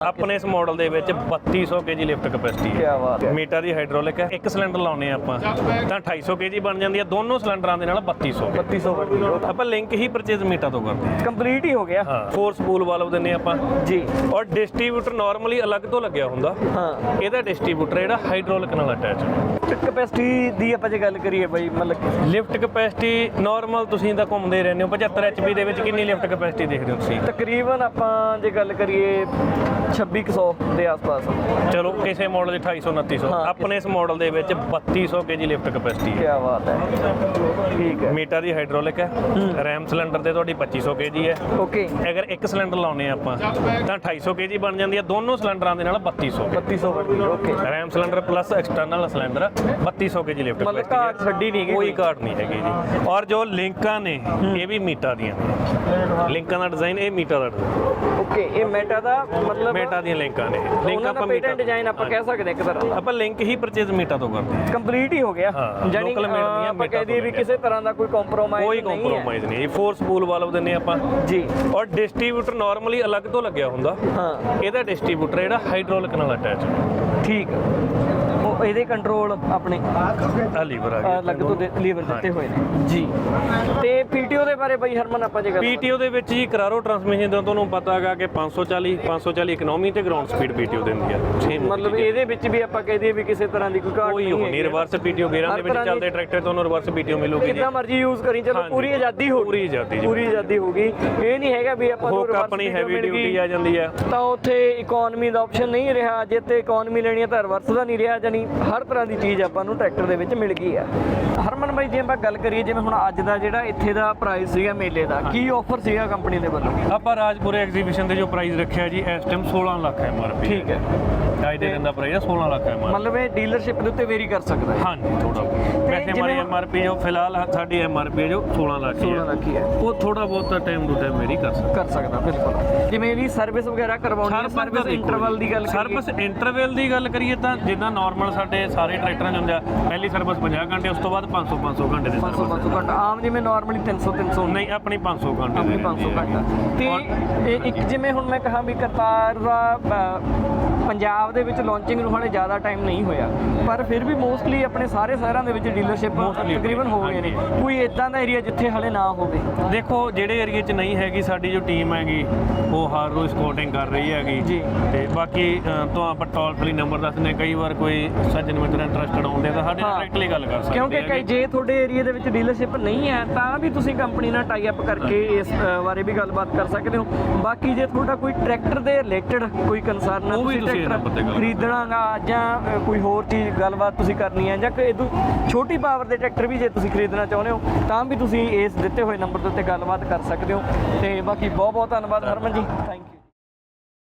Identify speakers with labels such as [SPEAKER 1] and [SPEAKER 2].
[SPEAKER 1] ਆਪਣੇ ਇਸ ਮਾਡਲ ਦੇ ਵਿੱਚ 3200 ਕੇਜੀ ਲਿਫਟ ਕੈਪੈਸਿਟੀ
[SPEAKER 2] ਕੀ
[SPEAKER 1] ਹੈ।
[SPEAKER 2] ਬਾਤ ਹੈ।
[SPEAKER 1] ਮੀਟਰ ਦੀ ਹਾਈਡ੍ਰੋਲਿਕ ਹੈ। ਇੱਕ ਸਿਲੰਡਰ ਲਾਉਨੇ ਆਪਾਂ। ਤਾਂ 250 ਕੇਜੀ ਬਣ ਜਾਂਦੀ ਹੈ। ਦੋਨੋਂ ਸਿਲੰਡਰਾਂ ਦੇ ਨਾਲ 3200
[SPEAKER 2] 3200 ਵਾਟ
[SPEAKER 1] ਆਪਾਂ ਲਿੰਕ ਹੀ ਪਰਚੇਜ਼ ਮੀਟਰ ਤੋਂ ਕਰਦੇ ਹਾਂ।
[SPEAKER 2] ਕੰਪਲੀਟ ਹੀ ਹੋ ਗਿਆ।
[SPEAKER 1] ਹਾਂ। ਫੋਰ ਸਪੂਲ ਵਾਲਵ ਦਿੰਨੇ ਆਪਾਂ।
[SPEAKER 2] ਜੀ।
[SPEAKER 1] ਔਰ ਡਿਸਟ੍ਰੀਬਿਊਟਰ ਨਾਰਮਲੀ ਅਲੱਗ ਤੋਂ ਲੱਗਿਆ ਹੁੰਦਾ।
[SPEAKER 2] ਹਾਂ।
[SPEAKER 1] ਇਹਦਾ ਡਿਸਟ੍ਰੀਬਿਊਟਰ ਜਿਹੜਾ ਹਾਈਡ੍ਰੋਲਿਕ ਨਾਲ ਅਟੈਚ
[SPEAKER 2] ਕੈਪੈਸਿਟੀ ਦੀ ਆਪਾਂ ਜੇ ਗੱਲ ਕਰੀਏ ਬਾਈ ਮਤਲਬ ਕਿ
[SPEAKER 1] ਲਿਫਟ ਕੈਪੈਸਿਟੀ ਨਾਰਮਲ ਤੁਸੀਂ ਤਾਂ ਘੁੰਮਦੇ ਰਹਿੰਦੇ ਹੋ। 75 ਐਚਪੀ ਦੇ ਵਿੱਚ ਕਿੰਨੀ ਲਿਫਟ ਕੈਪੈਸਿਟੀ ਦੇਖਦੇ ਹੋ ਤੁਸੀਂ?
[SPEAKER 2] ਤਕਰੀਬਨ ਆਪਾਂ ਜੇ ਗੱਲ ਕਰੀਏ 2600 ਦੇ ਆਸ-ਪਾਸ।
[SPEAKER 1] ਚਲੋ ਕਿਸੇ ਮਾਡਲ 'ਚ 2800 2900
[SPEAKER 2] ਹਾਂ।
[SPEAKER 1] ਆਪਣੇ ਇਸ ਮਾਡਲ ਦੇ ਵਿੱਚ 3200 ਕੇਜੀ ਲਿਫਟ ਕੈਪੈਸਿਟੀ
[SPEAKER 2] ਕੀ
[SPEAKER 1] ਹੈ।
[SPEAKER 2] ਬਾਤ ਹੈ। ਠੀਕ ਹੈ।
[SPEAKER 1] ਮੀਟਰ ਦੀ ਹਾਈਡ੍ਰੋਲਿਕ ਹੈ। ਰੈਮ ਸਿਲੰਡਰ ਤੇ ਤੁਹਾਡੀ 2500 ਕੇਜੀ ਹੈ।
[SPEAKER 2] ਓਕੇ
[SPEAKER 1] ਅਗਰ ਇੱਕ ਸਿਲੰਡਰ ਲਾਉਨੇ ਆ ਆਪਾਂ ਤਾਂ 250 ਕੇਜੀ ਬਣ ਜਾਂਦੀ ਹੈ। ਦੋਨੋਂ ਸਿਲੰਡਰਾਂ ਦੇ ਨਾਲ 3200
[SPEAKER 2] 3200 watt okay
[SPEAKER 1] ram cylinder plus external cylinder 3200 KG lift
[SPEAKER 2] ਮਤਲਬ ਘਾਟ ਛੱਡੀ ਨਹੀਂ ਗਈ
[SPEAKER 1] ਕੋਈ ਘਾਟ ਨਹੀਂ ਹੈਗੀ ਜੀ। ਔਰ ਜੋ ਲਿੰਕਾਂ ਨੇ ਇਹ ਵੀ ਮੀਟਾ ਦੀਆਂ ਨੇ। ਲਿੰਕਾਂ ਦਾ ਡਿਜ਼ਾਈਨ ਇਹ ਮੀਟਾ ਦਾ design।
[SPEAKER 2] ਓਕੇ ਇਹ ਮੈਟਾ ਦਾ ਮਤਲਬ
[SPEAKER 1] ਮੀਟਾ ਦੀਆਂ ਲਿੰਕਾਂ ਨੇ। ਲਿੰਕ
[SPEAKER 2] ਉਹਨਾਂ ਦਾ
[SPEAKER 1] ਆਪਾਂ
[SPEAKER 2] ਪੇਟੈਂਟ
[SPEAKER 1] ਮੀਟਾ
[SPEAKER 2] ਡਿਜ਼ਾਈਨ ਆਪਾਂ ਕਹਿ ਸਕਦੇ ਇੱਕ ਤਰ੍ਹਾਂ ਦਾ।
[SPEAKER 1] ਆਪਾਂ ਲਿੰਕ ਹੀ ਪਰਚੇਜ਼ ਮੀਟਾ ਤੋਂ ਕਰਦੇ ਹਾਂ।
[SPEAKER 2] ਕੰਪਲੀਟ ਹੀ ਹੋ ਗਿਆ।
[SPEAKER 1] ਹਾਂ,
[SPEAKER 2] ਜਾਨੀ
[SPEAKER 1] local made ਦੀਆਂ
[SPEAKER 2] ਆਪਾਂ ਕਹਿ ਦਈਏ ਵੀ ਕਿਸੇ ਤਰ੍ਹਾਂ ਦਾ ਕੋਈ ਕੰਪਰੋਮਾਈਜ਼
[SPEAKER 1] ਕੋਈ ਕੰਪਰੋਮਾਈਜ਼ ਨਹੀਂ। ਫੋਰ ਸਪੂਲ ਵਾਲਵ ਦਿੰਨੇ ਆਪਾਂ।
[SPEAKER 2] ਜੀ।
[SPEAKER 1] ਔਰ ਡਿਸਟ੍ਰੀਬਿਊਟਰ ਨਾਰਮਲੀ ਅਲੱਗ ਤੋਂ ਲੱਗਿਆ ਹੁੰਦਾ।
[SPEAKER 2] ਹਾਂ।
[SPEAKER 1] ਇਹਦਾ ਡਿਸਟ੍ਰੀਬਿਊਟਰ ਜਿਹੜਾ ਹਾਈਡ੍ਰੋਲਿਕ ਨਾਲ ਅਟੈਚ
[SPEAKER 2] ਠੀਕ। ਇਹਦੇ ਕੰਟਰੋਲ ਆਪਣੇ
[SPEAKER 1] ਆ ਲੀਵਰ ਆ ਗਿਆ
[SPEAKER 2] ਅਲੱਗ ਤੋਂ ਲੀਵਰ ਦਿੱਤੇ ਹੋਏ ਨੇ। ਜੀ। ਤੇ ਪੀਟੀਓ ਦੇ ਬਾਰੇ ਬਾਈ ਹਰਮਨ ਆਪਾਂ ਜੇ ਗੱਲ
[SPEAKER 1] ਪੀਟੀਓ ਦੇ ਵਿੱਚ ਜੀ ਕਰਾਰੋ ਟਰਾਂਸਮਿਸ਼ਨ ਦਾ ਤੁਹਾਨੂੰ ਪਤਾ ਹੈਗਾ ਕਿ 540 540 ਇਕਨੋਮੀ ਤੇ ਗਰਾਊਂਡ ਸਪੀਡ ਪੀਟੀਓ ਦਿੰਦੀ ਹੈ। ਸੇਮ
[SPEAKER 2] ਮਤਲਬ ਇਹਦੇ ਵਿੱਚ ਵੀ ਆਪਾਂ ਕਹਿ ਦਈਏ ਵੀ ਕਿਸੇ ਤਰ੍ਹਾਂ ਦੀ ਕੋਈ ਘਾਟ
[SPEAKER 1] ਕੋਈ
[SPEAKER 2] ਨਹੀਂ
[SPEAKER 1] ਉਹ ਨਹੀਂ
[SPEAKER 2] ਹੈਗੀ।
[SPEAKER 1] ਰਿਵਰਸ ਪੀਟੀਓ ਗੇਅਰਾਂ ਦੇ
[SPEAKER 2] ਹਰ
[SPEAKER 1] ਵਿੱਚ
[SPEAKER 2] ਤਰ੍ਹਾਂ ਦੀ-
[SPEAKER 1] ਚੱਲਦੇ ਟਰੈਕਟਰ ਤੁਹਾਨੂੰ ਰਿਵਰਸ ਪੀਟੀਓ ਮਿਲੂਗੀ ਜੀ।
[SPEAKER 2] ਕਿੱਦਾਂ ਮਰਜ਼ੀ ਯੂਜ਼ ਕਰੀ ਚਲੋ
[SPEAKER 1] ਹਾਂਜੀ।
[SPEAKER 2] ਪੂਰੀ ਆਜ਼ਾਦੀ ਹੋ
[SPEAKER 1] ਪੂਰੀ ਆਜ਼ਾਦੀ ਜੀ।
[SPEAKER 2] ਪੂਰੀ ਆਜ਼ਾਦੀ ਹੋਗੀ ਇਹ ਨਹੀਂ ਹੈਗਾ ਵੀ ਆਪਾਂ ਨੂੰ
[SPEAKER 1] ਹੁੱਕ
[SPEAKER 2] reverse
[SPEAKER 1] ਆਪਣੀ
[SPEAKER 2] video
[SPEAKER 1] ਹੈਵੀ
[SPEAKER 2] ਮਿਲ
[SPEAKER 1] ਡਿਊਟੀ
[SPEAKER 2] ਗਈ,
[SPEAKER 1] ਆ ਜਾਂਦੀ ਹੈ
[SPEAKER 2] ਤਾਂ ਉੱਥੇ ਇਕਨੋਮੀ ਦਾ ਆਪਸ਼ਨ ਨਹੀਂ ਰਿਹਾ। ਜੇ ਤੇ ਇਕਨੋਮੀ ਲੈਣੀ ਹੈ ਤਾਂ ਰਿਵਰਸ ਦਾ ਨਹੀਂ ਰਿਹਾ ਜਾਨੀ ਹਰ ਤਰ੍ਹਾਂ ਦੀ ਚੀਜ਼ ਆਪਾਂ ਨੂੰ ਟਰੈਕਟਰ ਦੇ ਵਿੱਚ ਮਿਲ ਗਈ ਆ। ਹਰਮਨ ਬਾਈ ਜੇ ਆਪਾਂ ਗੱਲ ਕਰੀਏ ਜਿਵੇਂ ਹੁਣ ਅੱਜ ਦਾ ਜਿਹੜਾ ਇੱਥੇ ਦਾ ਪ੍ਰਾਈਸ ਸੀਗਾ ਮੇਲੇ ਦਾ ਕੀ ਆਫਰ ਸੀਗਾ ਕੰਪਨੀ ਦੇ ਵੱਲੋਂ?
[SPEAKER 1] ਆਪਾਂ ਰਾਜਪੁਰੇ ਐਗਜ਼ੀਬਿਸ਼ਨ ਦੇ ਜੋ ਪ੍ਰਾਈਸ ਰੱਖਿਆ ਜੀ ਇਸ ਟਾਈਮ 16 ਲੱਖ ਐਮਆਰਪੀ
[SPEAKER 2] ਠੀਕ ਹੈ।
[SPEAKER 1] ਅੱਜ ਦੇ ਦਾ ਪ੍ਰਾਈਸ ਹੈ 16 ਲੱਖ ਐਮਆਰਪੀ
[SPEAKER 2] ਮਤਲਬ ਇਹ ਡੀਲਰਸ਼ਿਪ ਦੇ ਉੱਤੇ ਵੇਰੀ ਕਰ ਸਕਦਾ ਹੈ।
[SPEAKER 1] ਹਾਂਜੀ ਥੋੜਾ ਵੈਸੇ
[SPEAKER 2] ਜਿਵੇਂ
[SPEAKER 1] ਹਮਾਰੀ
[SPEAKER 2] ਹੁਣ-
[SPEAKER 1] ਐਮਆਰਪੀ ਜੋ ਫਿਲਹਾਲ ਸਾਡੀ ਐਮਆਰਪੀ ਜੋ 16 ਲੱਖ ਹੀ
[SPEAKER 2] 16
[SPEAKER 1] ਹੈ
[SPEAKER 2] ਲੱਖ ਹੀ ਹੈ।
[SPEAKER 1] ਉਹ ਥੋੜਾ ਬਹੁਤ ਟਾਈਮ ਟੂ ਟਾਈਮ ਮੇਰੀ ਕਰ ਸਕਦਾ।
[SPEAKER 2] ਕਰ ਸਕਦਾ ਬਿਲਕੁਲ। ਜਿਵੇਂ ਇਹਦੀ ਸਰਵਿਸ ਵਗੈਰਾ ਕਰਵਾਉਣੀ ਹੈ ਸਰਵਿਸ ਇੰਟਰਵਲ ਦੀ ਗੱਲ ਕਰੀਏ।
[SPEAKER 1] ਸਰਵਿਸ ਇੰਟਰਵਲ ਦੀ ਗੱਲ ਕਰੀਏ ਤਾਂ ਜਿੱਦਾਂ ਨਾਰਮਲ ਸਾਡੇ ਸਾਰੇ ਟਰੈਕਟਰਾਂ 'ਚ ਹੁੰਦਾ ਪਹਿਲੀ ਸਰਵਿਸ 50 ਘੰਟੇ ਉਸ ਤੋਂ ਬਾਅਦ 500 500 ਘੰਟੇ ਦੀ
[SPEAKER 2] 500
[SPEAKER 1] ਸਰਵਿਸ
[SPEAKER 2] 500 ਘੰਟਾ। ਆਮ ਜਿਵੇਂ ਨਾਰਮਲੀ 300 300
[SPEAKER 1] ਨਹੀਂ ਆਪਣੀ 500 ਘੰਟੇ
[SPEAKER 2] ਆਪਣੀ
[SPEAKER 1] ਦੀ
[SPEAKER 2] 500
[SPEAKER 1] ਰਹਿੰਦੀ ਹੈ।
[SPEAKER 2] ਘੰਟਾ। ਤੇ ਇਹ ਇੱਕ ਜਿਵੇਂ ਹੁਣ ਮੈਂ ਕਹਾਂ ਵੀ ਕਰਤਾਰ ਦਾ ਅ, ਪੰਜਾਬ ਦੇ ਵਿੱਚ ਲਾਂਚਿੰਗ ਨੂੰ ਹਾਲੇ ਜ਼ਿਆਦਾ ਟਾਈਮ ਨਹੀਂ ਹੋਇਆ। ਪਰ ਫਿਰ ਵੀ ਮੋਸਟਲੀ ਆਪਣੇ ਸਾਰੇ ਸ਼ਹਿਰਾਂ ਦੇ ਵਿੱਚ ਡੀਲਰਸ਼ਿਪ ਤਕਰੀਬਨ ਹੋ ਗਏ ਨੇ। ਕੋਈ ਇਦਾਂ ਦਾ ਏਰੀਆ ਜਿੱਥੇ ਹਾਲੇ ਨਾ ਹੋਵੇ
[SPEAKER 1] ਦੇਖੋ ਜਿਹੜੇ ਏਰੀਆ 'ਚ ਨਹੀਂ ਹੈਗੀ ਸਾਡੀ ਜੋ ਟੀਮ ਹੈਗੀ ਉਹ ਹਰ ਰੋਜ਼ ਸਪੋਰਟਿੰਗ ਕਰ ਰਹੀ ਹੈਗੀ
[SPEAKER 2] ਜੀ।
[SPEAKER 1] ਤੇ ਬਾਕੀ ਤੋਂ ਆਪਾਂ ਟੋਲ ਫ੍ਰੀ ਨੰਬਰ ਦੱਸਨੇ ਕਈ ਵਾਰ ਕੋਈ ਸੱਜਣ ਮਿੱਤਰ ਇੰਟਰਸਟਡ ਹੁੰਦੇ ਤਾਂ ਸਾਡੇ ਨਾਲ। ਡਾਇਰੈਕਟਲੀ ਗੱਲ ਕਰ ਸਕਦੇ
[SPEAKER 2] ਕਿਉਂਕਿ ਕਈ। ਜੇ ਤੁਹਾਡੇ ਏਰੀਆ ਦੇ ਵਿੱਚ ਡੀਲਰਸ਼ਿਪ ਨਹੀਂ ਹੈ ਤਾਂ ਵੀ ਤੁਸੀਂ ਕੰਪਨੀ ਨਾਲ ਟਾਈ ਅਪ ਕਰਕੇ ਇਸ ਬਾਰੇ ਵੀ ਗੱਲਬਾਤ ਕਰ ਸਕਦੇ ਹੋ ਬਾਕੀ ਜੇ ਤੁਹਾਡਾ ਕੋਈ ਟਰੈਕਟਰ ਦੇ ਰਿਲੇਟਡ ਕੋਈ ਕੰਸਰਨ ਹੈ
[SPEAKER 1] ਤੁਸੀਂ ਗੱਲ
[SPEAKER 2] ਖਰੀਦਣਾਗਾ ਜਾਂ ਕੋਈ ਹੋਰ ਚੀਜ਼ ਗੱਲਬਾਤ ਤੁਸੀਂ ਕਰਨੀ ਹੈ ਜਾਂ ਕੋਈ ਇਦੋਂ ਛੋਟੀ ਪਾਵਰ ਦੇ ਟਰੈਕਟਰ ਵੀ ਜੇ ਤੁਸੀਂ ਖਰੀਦਣਾ ਚਾਹੁੰਦੇ ਹੋ, ਤਾਂ ਵੀ ਤੁਸੀਂ ਇਸ ਦਿੱਤੇ ਹੋਏ ਨੰਬਰ ਦੇ ਉੱਤੇ ਗੱਲਬਾਤ ਕਰ ਸਕਦੇ ਹੋ। ਤੇ ਬਾਕੀ ਬਹੁਤ ਬਹੁਤ ਧੰਨਵਾਦ ਹਰਮਨ ਜੀ। Thank you